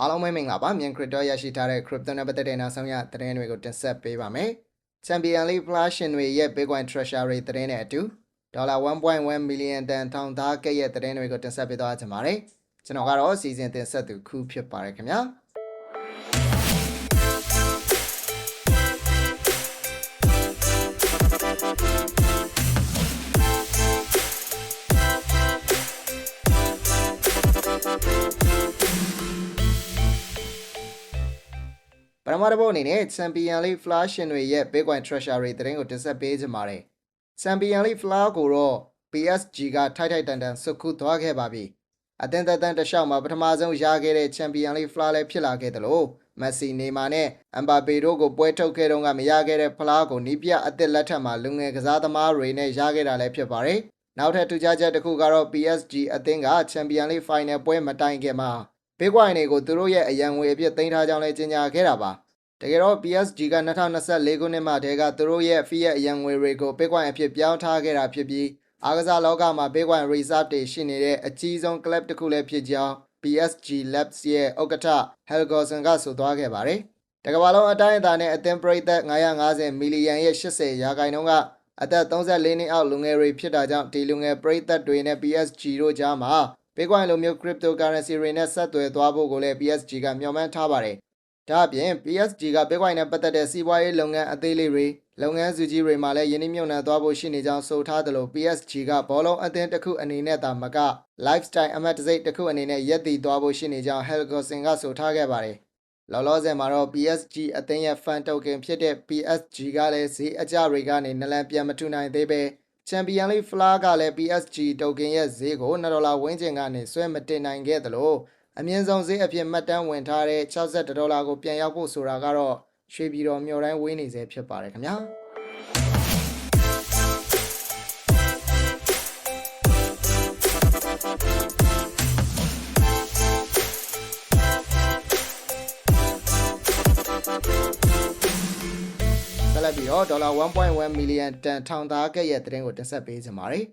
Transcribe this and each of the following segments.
အားလုံးပဲမင်္ဂလာပါမြန် crypto ရရှိထားတဲ့ crypto နဲ့ပတ်သက်တဲ့နောက်ဆုံးရသတင်းတွေကိုတင်ဆက်ပေးပါမယ်။ Champion League Flash ရှင်တွေရဲ့ Bitcoin Treasury သတင်းနဲ့အတူဒေါ်လာ1.1 million တန်ထောင်သားကဲ့ရဲ့သတင်းတွေကိုတင်ဆက်ပေးသွားကြပါမယ်။ကျွန်တော်ကတော့စီစဉ်တင်ဆက်သူခုဖြစ်ပါတယ်ခင်ဗျာ။ ပထမတစ်ပုတ်အနေနဲ့ Champion League Flash ရှင်တွေရဲ့ Bitcoin Treasury သတင်းကိုတင်ဆက်ပေးကြပါမယ်။ Champion League Flash ကိုတော့ PSG ကထိုက်ထိုက်တန်တန်စုခုသွားခဲ့ပါပြီ။အသင်းသက်တမ်းတစ်လျှောက်မှာပထမဆုံးရခဲ့တဲ့ Champion League Flash လည်းဖြစ်လာခဲ့တယ်လို့ Messi, Neymar နဲ့ Mbappe တို့ကိုပွဲထုတ်ခဲ့တော့ကမရခဲ့တဲ့ Flash ကိုနီးပြအသစ်လက်ထက်မှာလူငယ်ကစားသမားတွေနဲ့ရခဲ့တာလည်းဖြစ်ပါတယ်။နောက်ထပ်ထူးခြားချက်တစ်ခုကတော့ PSG အသင်းက Champion League Final ပွဲမတိုင်ခင်မှာ Bitcoin တွေကိုသူတို့ရဲ့အရန်ငွေအဖြစ်သိမ်းထားကြောင်းလည်းကြေညာခဲ့တာပါ။တကယ်တော့ PSG က2024ခုနှစ်မှတည်းကသူတို့ရဲ့ fiat အရန်ငွေတွေကို Bitcoin အဖြစ်ပြောင်းထားခဲ့တာဖြစ်ပြီးအားကစားလောကမှာ Bitcoin reserve တွေရှိနေတဲ့အကြီးဆုံး club တစ်ခုလည်းဖြစ်ကြောင်း PSG Labs ရဲ့ဥက္ကဋ္ဌ Helgoson ကဆိုသွားခဲ့ပါတယ်။တကမ္ဘာလုံးအတိုင်းအတာနဲ့အသင်းပရိသတ်950မီလီယံရဲ့80ရာခိုင်နှုန်းကအသက်34နှစ်အောက်လူငယ်တွေဖြစ်တာကြောင့်ဒီလူငယ်ပရိသတ်တွေနဲ့ PSG တို့ကြားမှာ Bitcoin လိုမျိုး cryptocurrency တွေနဲ့ဆက်သွယ်သွားဖို့ကိုလည်း PSG ကမျှော်မှန်းထားပါတယ်။ဒါ့အပြင် PSG က Bitcoin နဲ့ပတ်သက်တဲ့စီးပွားရေးလုပ်ငန်းအသေးလေးတွေလုပ်ငန်းစုကြီးတွေမှာလည်းယင်းနှိမ့်မြုံနှံသွားဖို့ရှိနေကြောင်းဆိုထားသလို PSG ကဘောလုံးအသင်းတစ်ခုအနေနဲ့သာမက lifestyle အမတ်တစိတ်တစ်ခုအနေနဲ့ရက်တည်သွားဖို့ရှိနေကြောင်း Helgoson ကဆိုထားခဲ့ပါတယ်။လောလောဆယ်မှာတော့ PSG အသင်းရဲ့ fan token ဖြစ်တဲ့ PSG ကလည်းဈေးအကျတွေကနေနလန်ပြန်မထူနိုင်သေးပဲ Champion League Flash ကလည်း PSG token ရဲ့ဈေးကို2ဒေါ်လာဝန်းကျင်ကနေဆွဲမတင်နိုင်ခဲ့သလိုအမြင့်ဆုံးဈေးအဖြစ်မှတ်တမ်းဝင်ထားတဲ့62ဒေါ်လာကိုပြန်ရောက်ဖို့ဆိုတာကတော့ရွှေပြည်တော်မြို့တိုင်းဝေးနေစေဖြစ်ပါတယ်ခင်ဗျာ ဆက်လက်ပြီးတော့ဒေါ်လာ1.1 million တန်ထောင်သားကဲ့ရဲ့သတင်းကိုတင်ဆက်ပေးကြပါမယ်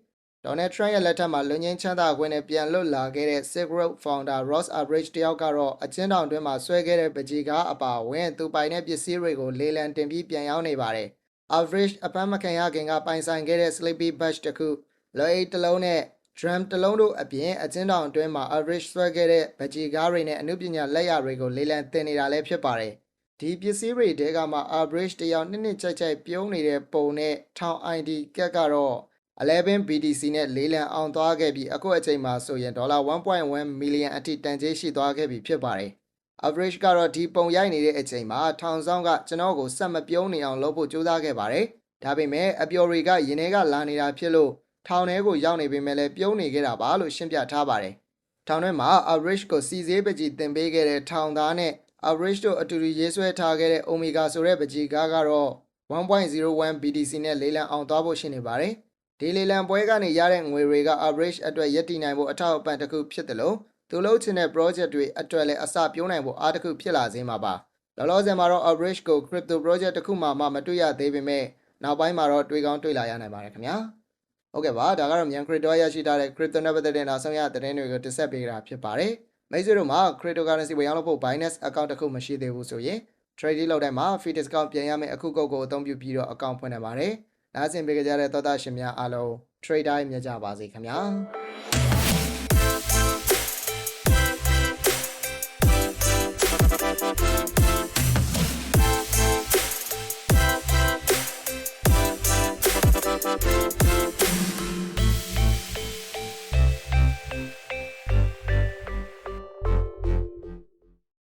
ဒေါ်နယ်ထရန့်ရဲ့လက်ထက်မှာလူငင်းချမ်းသာခွင့်နဲ့ပြန်လွတ်လာခဲ့တဲ့ Silk Road Founder Ross Average တယောက်ကတော့အချင်းတောင်တွင်းမှာဆွဲခဲ့တဲ့ပကြီးကားအပါအဝင် သူပိုင်တဲ့ပစ္စည်းတွေကိုလေလံတင်ပြီးပြန်ရောက်နေပါတယ်။ Average အပန်းမခံရခင်ကပိုင်ဆိုင်ခဲ့တဲ့ Sleepy Batch တစ်ခုလော်အိတ်တစ်လုံးနဲ့ drum တစ်လုံးတို့အပြင်အချင်းတောင်အတွင်းမှာ average ဆွဲခဲ့တဲ့ပကြီးကားတွေနဲ့အမှုပညာလက်ရာတွေကိုလေလံတင်နေတာလည်းဖြစ်ပါတယ်။ ဒီပစ္စည်းတွေတဲကမှ average တယောက်နှစ်နှစ်ချိုက်ချိုက်ပြုံးနေတဲ့ပုံနဲ့ထောင် ID ကက်ကတော့11 BTC နဲ့လေးလံအောင်သွားခဲ့ပြီးအခုအချိန်မှာဆိုရင်ဒေါ်လာ1.1 million အထိတန်ကြေးရှိသွားခဲ့ပြီဖြစ်ပါတယ်။ average ကတော့ဒီပုံရိုက်နေတဲ့အချိန်မှာထောင်ဆောင်ကကျွန်တော်ကိုစက်မပြုံးနေအောင်လုပ်ဖို့ကြိုးစားခဲ့ပါတယ်။ဒါပေမဲ့အပျော်တွေကရင်ထဲကလာနေတာဖြစ်လို့ထောင်ထဲကိုရောက်နေပေမဲ့လည်းပြုံးနေခဲ့တာပါလို့ရှင်းပြထားပါတယ်။ထောင်ထဲမှာ average ကိုစီစေးပကြီးတင်ပေးခဲ့တဲ့ထောင်သားနဲ့ average တို့အတူတူရေးဆွဲထားခဲ့တဲ့ omega ဆိုတဲ့ပကြီးကားကတော့1.01 BTC နဲ့လေးလံအောင်သွားဖို့ရှိနေပါတယ်။ဒီလေးလံပွဲကနေရတဲ့ငွေတွေက average အတွက်ရည်တည်နိုင်ဖို့အထောက်အပံ့တစ်ခုဖြစ်တယ်လို့သူလုပ်ချင်တဲ့ project တွေအတွက်လည်းအစပြုံးနိုင်ဖို့အားတစ်ခုဖြစ်လာစေမှာပါ။လောလောဆယ်မှာတော့ average ကို crypto project တစ်ခုမှမှမတွေ့ရသေးပေမဲ့နောက်ပိုင်းမှာတော့တွေ့ကောင်းတွေ့လာရနိုင်ပါတယ်ခင်ဗျာ။ဟုတ်ကဲ့ပါဒါကတော့မြန် crypto ရရှိထားတဲ့ crypto နဲ့ပတ်သက်တဲ့နောက်ဆုံးရသတင်းတွေကိုတင်ဆက်ပေးတာဖြစ်ပါတယ်။ မိတ်ဆွေတို့မှာ cryptocurrency ဝယ်ရောက်လို့ဖို့ Binance account တစ်ခုမရှိသေးဘူးဆိုရင် trade လုပ်တိုင်းမှာ free discount ပြန်ရမယ့်အခုကုတ်ကိုအသုံးပြုပြီးတော့ account ဖွင့်နေပါတယ်။နားဆင်ပေးကြတဲ့သောသားရှင်များအားလုံး trade တိုင်းမြတ်ကြပါစေခင်ဗျာ။